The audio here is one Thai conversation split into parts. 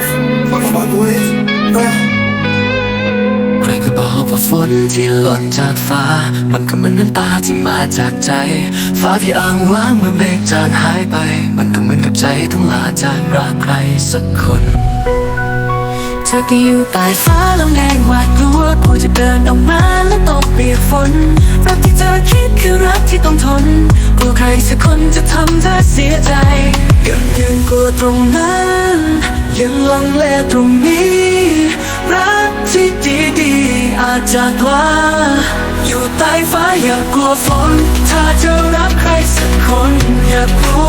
of ใครก็บอกว่าฝนที่หล่นจากฟ้า มันก็เหมือนน้ำตาที่มาจากใจ ฟ้าที่อ่างว้างเมื่อเมฆจางหายไป มันก็เหมือนกับใจทั้งลาจากรักใครสักคนเธอที่อยู่ใต้ฟ้าลมแรงหวาดกลัวกลัจะเดินออกมาแล้วตกเปียกฝนรักที่เธอคิดคือรักที่ต้องทนกลัวใครสักคนจะทำเธอเสียใจ กันยืนกลัวตรงนั้น ยังลังเลตรงนี้ รักที่ดีดีอาจจะกล้าอยู่ใต้ฟ้าอย่ากลัวฝน ถ้าจะรักใครสักคนอย่ากลัว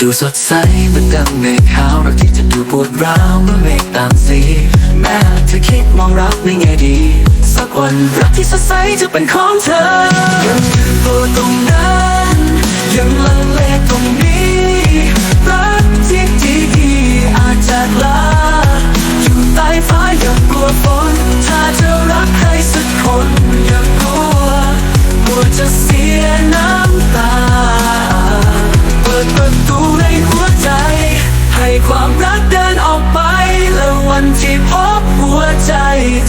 ดูสดใสเหมือนดังเมฆขาวรักที่จะดูปวดร้าวเมื่อเมฆตามสี แม้เธอคิดมองรักในแง่ดี สักวันรักที่สดใสจะเป็นของเธอยังยืนตัวตรงนั้นยังลังเลตรงนี้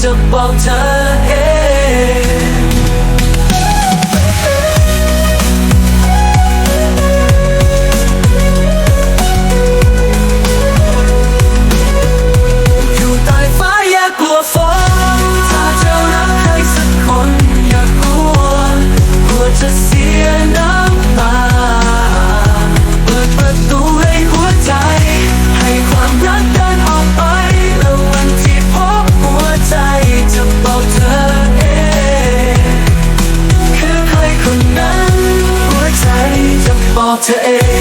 จะบอกเธอเองจะเสียน้ำ all to end. Eh?